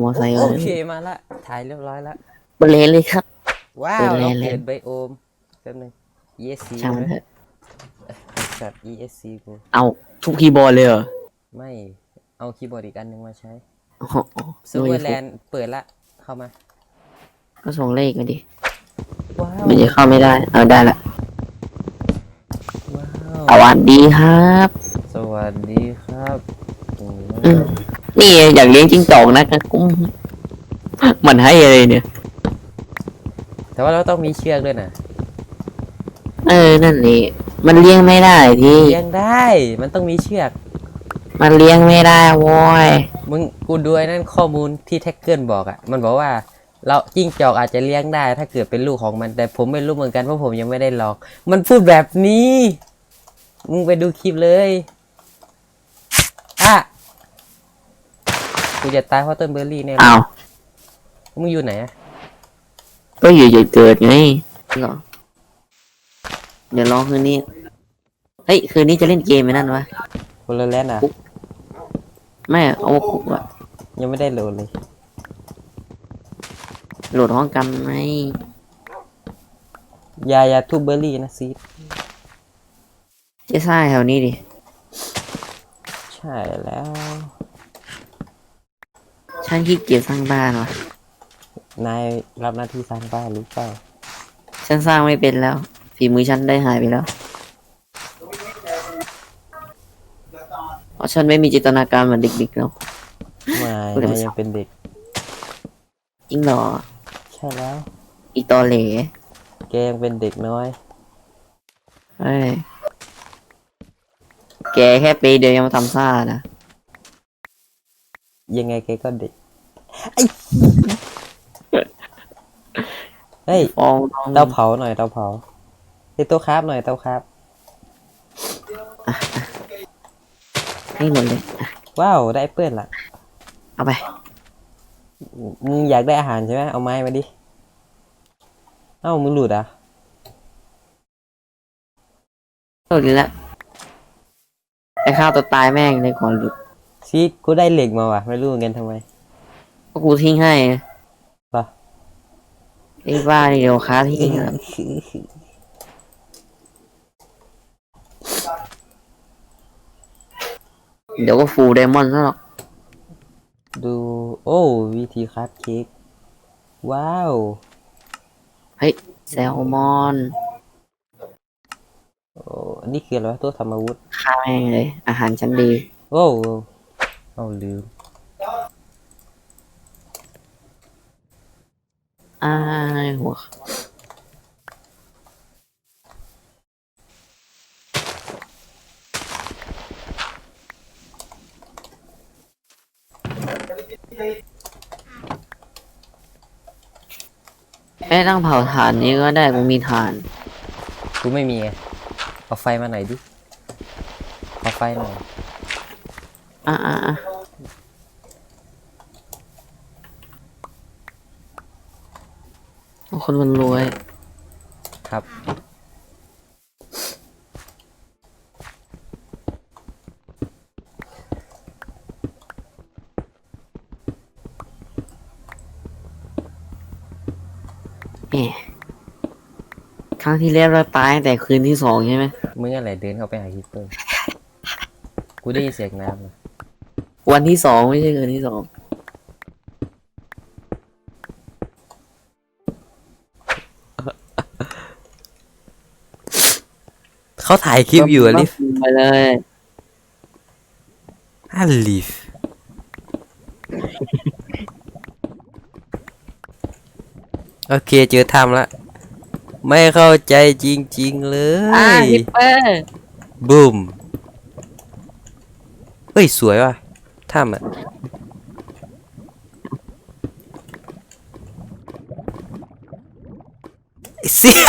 มอไซค์โอก่อนเคมาละถ่ายเรียบร้อยละบริเลนเลยครับ ว้าวเป็นเราไงเปลี่ยนเลยไบโอมแป๊บนึง ESC ช่างมันเถอะสัตว์ ESC กูเอาทุกคีย์บอร์ดเลยเหรอ ไม่เอาคีย์บอร์ดอีกอันหนึงมาใช้อ๋ออ๋อซูเปอร์แลนด์เปิดละเข้ามา ก็ส่งเลขมาดิว้าวมันจะเข้าไม่ได้ เอาได้ละว้าวสวัสดีครับ สวัสดีครับอืมอืม นี่อยากเลี้ยงจิ้งจอกนะกระกุ้งมันให้อะไรเนี่ย แต่ว่าเราต้องมีเชือกด้วยนะเออนั่นนี่มันเลี้ยงไม่ได้ที่เลี้ยงได้ มันต้องมีเชือก มันเลี้ยงไม่ได้โว้ยมึงกูดูไอ้นั่นข้อมูลที่แท็กเกิลบอกอะ่ะ มันบอกว่า เราจิ้งจอกอาจจะเลี้ยงได้ ถ้าเกิดเป็นลูกของมันแต่ผมไม่รู้เหมือนกันเพราะผมยังไม่ได้ลอง มันพูดแบบนี้ มึงไปดูคลิปเลยอะ กูจะตายเพราะต้นเบอร์รี่แน่เลยอ้าวมึงอยู่ไหนอะก็อยู่จุดเกิดไงเหรอเดี๋ยวรอคืนนี้ เฮ้ยคืนนี้จะเล่นเกมไหมนั่นวะ คนละแลนด์อะไม่อะโอ้คุกอะยังไม่ได้โหลดเลย โหลดห้องกันไหมอยาอยาทุบเบอร์รี่นะซีเจ๊ซ่าแถวนี้ดิ ใช่แล้ว ฉันขี้เกียจสร้างบ้านวะนายรับหน้าที่สร้างบ้านหรือเปล่า ฉันสร้างไม่เป็นแล้ว ฝีมือฉันได้หายไปแล้ว เพราะฉันไม่มีจินตนาการเหมือนเด็กๆแล้ว ไม่กูจะนาไม่ยสยัอบงเป็นเด็ก จริงเหรอ ใช่แล้ว อีตอเหล่แกยังเป็นเด็กน้อย เอ้ยแกแค่ปีเดียวยังมาทำซ่านะ ยังไงแกก็เด็กไอ้เฮ้ยฟองน้องเตาเผาหน่อยเตาเผาเฮ้ยโต๊ะครับหน่อยเตาครับ ให้หมดเลยอะว้าวได้แอปเปิลละเอาไปมึงอยากได้อาหารใช่ไหมเอาไม้มาดิ เอ้ามึงหลุดอะหลุดอีกแล้วไอ้ข้าวตัวตายแม่งเลยก่อนหลุด ซีกูได้เหล็กมาว่ะ ไม่รู้เหมือนกันทำไมก็กูทิ้งให้ปะไอ้บ้านี่เดี๋ยวค้าทิ้งอะเดี๋ยวก็ฟูลไดมอนด์ซะหรอกดูโอ้วิธีคัดเค้กว้าว เฮ้ยแซลมอนโอ้อันนี่คืออะไรวะตัวทำอาวุธข้าแม่งเลย อาหารชั้นดี โอ้เอาลืม อ้ายหัวไม่ต้องเผาถ่านนี้ก็ได้กูมีถ่าน กูไม่มีไงเอาไฟมาหน่อยดิ เอาไฟหน่อย อะอะอะ คนมันรวย ครับแหมครั้งที่แล้วเราตายตั้งแต่คืนที่สองใช่ไหมมึงอะไรเดินเข้าไปหาฮิปเปอร์กูได้ยินเสียงน้ำอะวันที่สองไม่ใช่คืนที่สอง เขาถ่ายคลิปอยู่อลิฟไปเลยอลิฟโอเคเจอทำละไม่เข้าใจจริง ๆ เลอ่าย ฮิปเปอร์บูมเฮ้ย สวยว่ะถ้ำอะซีด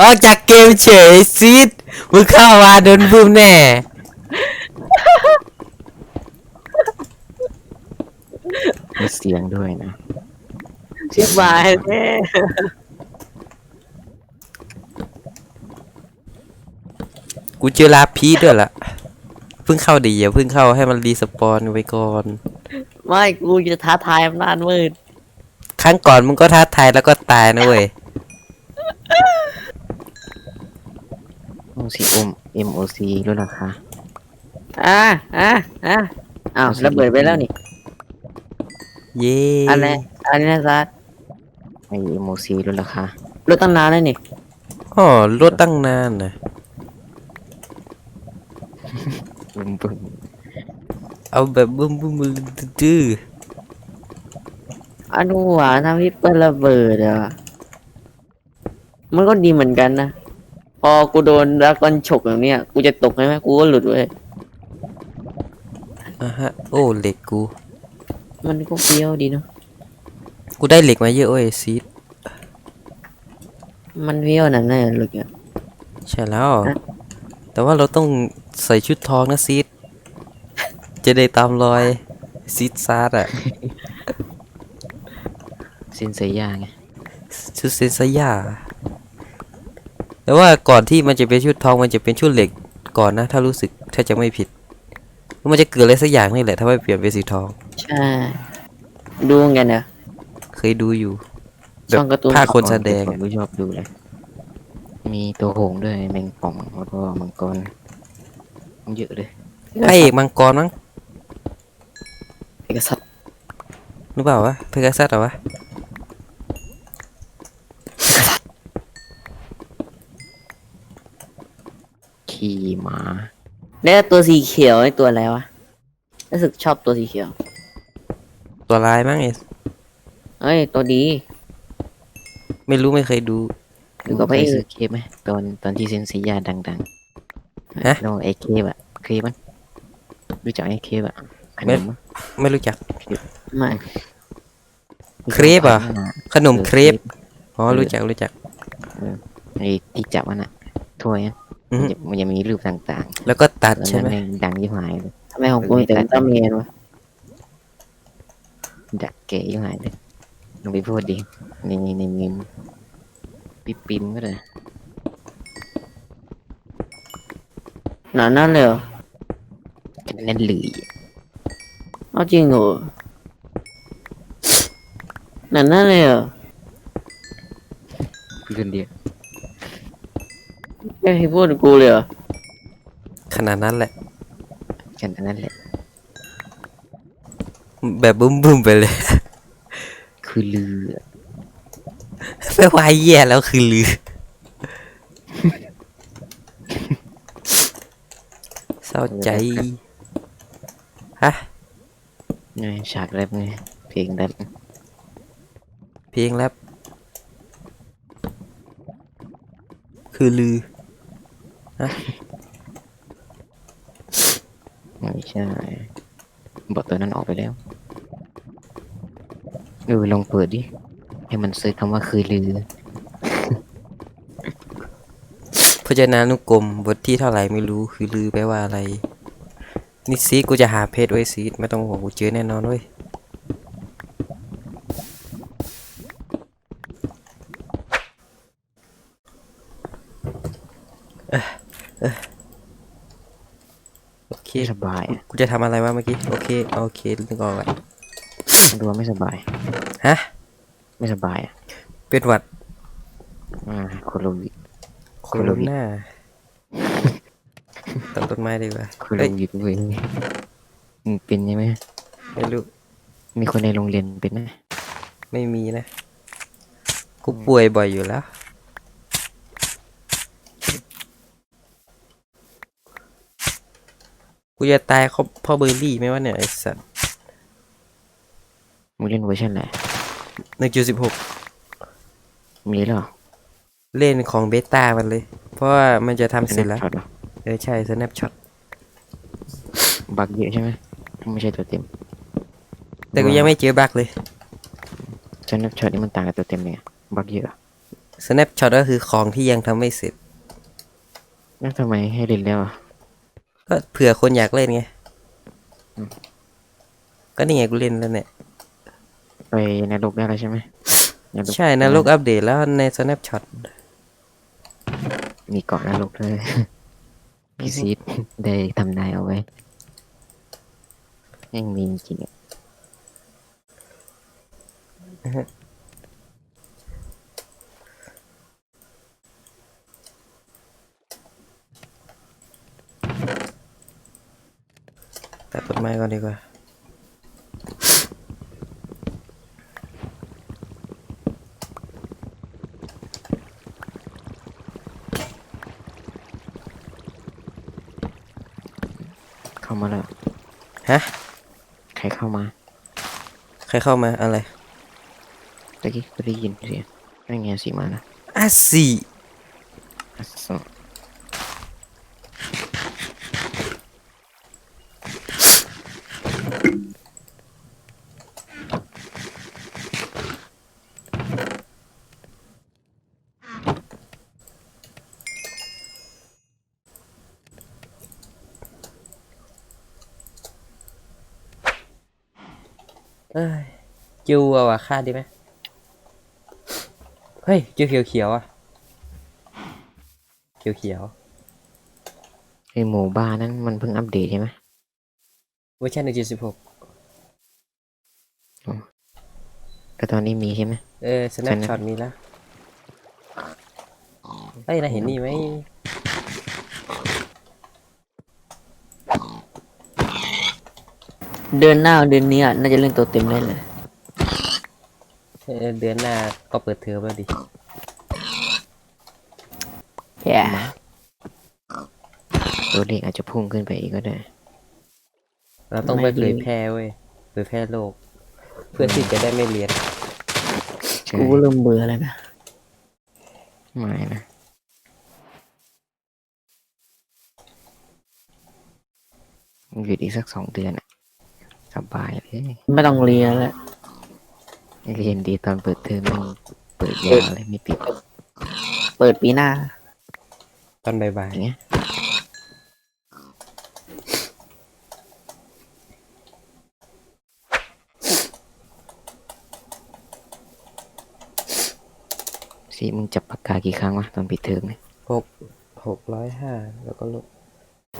ออกจากเกมเฉยซีดมึงเข้ามาโดนบูมแน่มีเสียงด้วยนะ ชิบายแน่กูเจอลาพีด้วยล่ะ เพิ่งเข้าดีอย่าเพิ่งเข้าให้มันรีสปอนไว้ก่อน ไม่กูจะท้าทายอำนาจมืด ครั้งก่อนมึงก็ท้าทายแล้วก็ตายนะเว้ย โอซีอม MOC ลดราคาอะอะอะอ้าวระเบิดไปแล้วนี่เย้อะไรอะไรนะซัดไอ MOC ลดราคารถตั้งนานแล้วนี่อ๋อรถตั้งนานนะบึ้มบึ้มเอาแบบบึ้มบึ้มบึ้มดื้ออนุหวานทำให้เปิดระเบิดอะมันก็ดีเหมือนกันนะพ อกูโดนดรากอนฉกอย่างเนี้ยกูจะตกใช่ไหมกูก็หลุดเว้ยอะฮะ โอ้เหล็กกู มันก็เฟี้ยวดีเนาะกูได้เหล็กมาเยอะเว้ยซีดมันเฟี้ยวนั่นแน่เลยอะ ใช่แล้ว ฮะ แต่ว่าเราต้องใส่ชุดทองนะซีดจะได้ตามรอยซีดซาร์ดอะซินเซย่าไงชุดเซนซายา แต่ว่าก่อนที่มันจะเป็นชุดทองมันจะเป็นชุดเหล็กก่อนนะ ถ้ารู้สึกถ้าจะไม่ผิดมันจะเกิดอะไรสักอย่างนี่แหละถ้าไม่เปลี่ยนเป็นสีทองใช่ดูไงนะเคยดูอยู่แบช่บองการ์ตูนภาคคนแสดงผมอะก็ชอบดูเลยมีตัวโหงด้วยแมงป่องแล้วก็มังกรเยอะเลยพระเอกมังกรมั้งเอกสัตว์หรือเปล่าวะเพกาซัสเหรอวะ ขี่ม้าแล้วตัวสีเขียวไอ้ตัวอะไรวะรู้สึกชอบตัวสีเขียว ตัวลายมั้งไอ้เอ้ยตัวดีไม่รู้ไม่เคยดูอยู่กับพระเอกเคยซื้อเคปไหมตอนตอนที่เซนเซย่าดังๆฮะแล้วไอเคปอะเคปมันรู้จักไอเคปอะขนไม่มอะไม่รู้จักไม่เครปเหรอขนมออเครปอ๋อรู้จักรู้จักไอที่จับมันอะถ้วยอะ อืมันมจะมันจะมีรูปต่างแล้วก็ตัดๆแล้วใช่ไหมนั้นแม่งดังยิ่งหายเลยทำไมของกูมีแต่อุลตร้าแมนวะดักเก๋ยิ่งหายเลยลองไปพูดดิในในในเงินปิ๊บปิมก็เลยหนานั่นเลยเหรอนั่นหลือเอาจริงเหรอหนานั่นเลยเหรอเพื่อนเดียว ไม่ให้พูดกับกูเลยเหรอขนาดนั้นแหละกันอันนั้นแหละ แบบบึ้มบึ้มๆไปเลย คือลือไม่ว่าแย่แล้วคือลือ เศร้าใจ ฮะ ไงฉากแรปไง เพลงแรปเพลงแรปคือลือ ไม่ใช่บทตัวนั้นออกไปแล้วเออลองเปิดดิ ให้มันซิร์ชคำว่าคือลือพจนานุกรมบทที่เท่าไหร่ไม่รู้คือลือแปลว่าอะไร นี่ซีกูจะหาเพจไว้ซีไม่ต้องห่วงกูเจอแน่นอนเว้ยเฮ้อ โอเคไม่สบายอะกูจะทำอะไรวะเมื่อกี้ โอเค โอเคนึกออกแล้วดูว่าไม่สบาย ฮะ ไม่สบายอะเป็นหวัดอ่าโคโรวิโคโรนาตัดต้นไม้ดีกว่าโคโรเอ้ยวิดเว้ยมึงเป็นใช่ไหมไม่รู้ มีคนในโรงเรียนเป็นไหมไม่มีนะ กูป่วยบ่อยอยู่แล้ว กูจะตายเขาเพ่อเบอร์รี่ไหมวะเนี่ยไอสัตว์มึงเล่นเวอร์ชันไหนหนึ่งจุดสิบหกมีแล้วเหรอเล่นของเบต้ามันเลย เพราะว่ามันจะทำเสร็จแล้วช็อตเหรอเออใช่ snapshot บักเยอะใช่ไหมไม่ใช่ตัวเต็ม แต่กูยังไม่เจอบั๊กเลยสแนปช็อตนี่มันต่างกับตัวเต็มเนี่ยบักเยอะ snapshot ก็คือของที่ยังทำไม่เสร็จแล้วทำไมให้เล่นแล้วอะ ก็เผื่อคนอยากเล่นไงก็นี่ไงกูเล่นแล้วเนี่ย ไปในรูกได้แล้ใช่ไหมใช่นะลูกอัปเดตแล้วใน snapshot มีเกาะนรกด้วยมีซีดได้ทำนายเอาไว้ยังมีจริงอะ ตัดต้นไม้ก่อนดีกว่าเข้ามาแล้ว ฮะ ใครเข้ามา ใครเข้ามาอะไรตะกี้ก็ได้ยินเสียงนั่นไงสิมาแล้วอาสีอะส เอ้ยจูเอาอะฆ่าดีไหมเฮ้ยจูเขียวเขียวๆอะเขียวเขียวไอหมู่บ้านนั้นมันเพิ่งอัปเดตใช่ไหมๆเวอร์ชันหนึ่งจุดสิบหกแต่ตอนนี้มีใช่ไหมเออสแนปช็อตมีแล้วเฮ้ยนายเห็นนี่ไหม เดือนหน้าเดือนนี้อะน่าจะเล่นตัวเต็มได้เลย เออเดือนหน้าก็เปิดเทอมแล้วดิ แย่ตัวเลขอาจจะพุ่งขึ้นไปอีกก็ได้ เราต้องไปเผยแพร่เว้ยเผยแพร่โลก เพื่อที่จะได้ไม่เรียนใช่กูก็เริ่มเบื่อแล้วนะ ไม่นะหยุดอีกสักสองเดือนอะ สบายเลยไม่ต้องเรียนแล้วเรียนดีตอนเปิดเทอมแม่งเปิดยาวเลยไม่ติดเปิดปีหน้า ตอนบ่ายอย่างเงี้ยสิมึงจับปากกากี่ครั้งวะตอนปิดเทอมเนี่ยๆหกหกร้อยห้าแล้วก็ลบ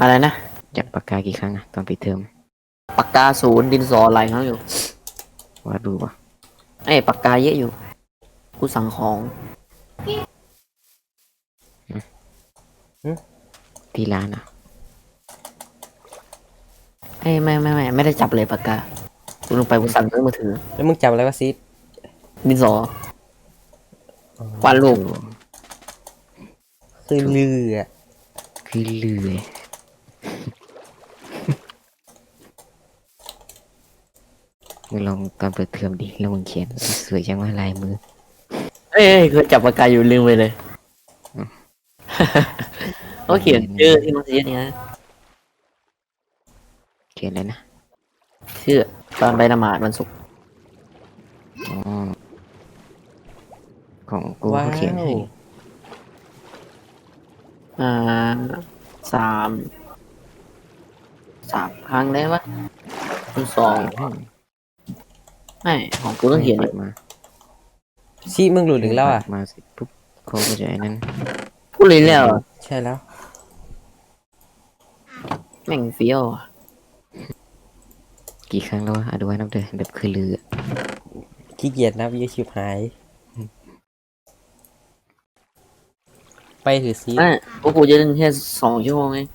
อะไรนะ จับปากกากี่ครั้งอะตอนปิดเทอมปา กกาศูนย์ดินสอหลายครั้งอยู่วาดรูปอะไอ้ยปากกาเยอะอยู่ กูสั่งของที่ร้านอะไอ้ยไม่ไม่ไม่ไม่ได้จับเลยปากกากูลงไปกูสั่งด้วยมือถือ แล้วมึงจำอะไรวะซีดดินสอวาดรูปคือเรือคือเลื่อ มึงลองตอนเปิดเทอมดิแล้วมึงเขียนสวยจังว่าลายมือ เอ้ยเอ้ยเคยจับปากกาอยู่ลืมไปเลยอืมก็เขียนชื่อที่มัสยิดเนี่ยเขียนเลยนะชื่อตอนไปละหมาดวันศุกร์ อ๋อของกูว้าเขาเขียนให้อ่าสามสามครั้งได้ปะคุณสอง ไม่ของกูต้องเขียนปิอีดกมาซีมึงหลุดอีกแล้วอะ มาเสร็จปุ๊บเขาก็จะไอ้นั้นพูดเลยแล้วเหรอใช่แล้ว แม่งเฟี้ยวอะกี่ครั้งแล้ววะอะดูไว้นับเด้อแบบคือลืออะขี้เกียจนับเยอะชิบหาย ไปถือซีดอะพวกกูจะเล่นแค่สองชั่วโมงเอง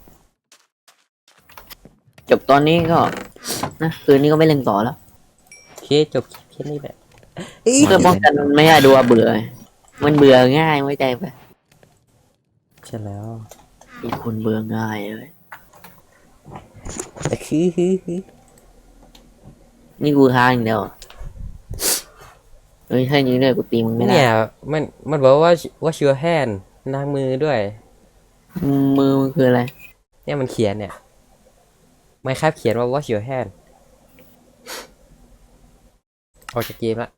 จบตอนนี้ก็นะคืนนี้ก็ไม่เล่นต่อแล้วโอ เคจบคลิปแค่นี้แหละเพื่อป้องกันไม่ให้ดูว่าเบื่อ มันเบื่อง่ายไว้ใจไปใช่แล้วมีคนเบื่อง่ายเลยแต่คือคือคือนี่กูค้างอย่างเดียวเหรอเฮ้ยถ้าอย่างนี้ด้วยกูตีมึงไม่ได้เนี่ยมันมันบอกว่าว่าชัวแฮนนางมือด้วย มือมึงคืออะไร เนี่ยมันเขียนเนี่ยไม่ครับเขียนว่า wash your hand ออกจากเกมละ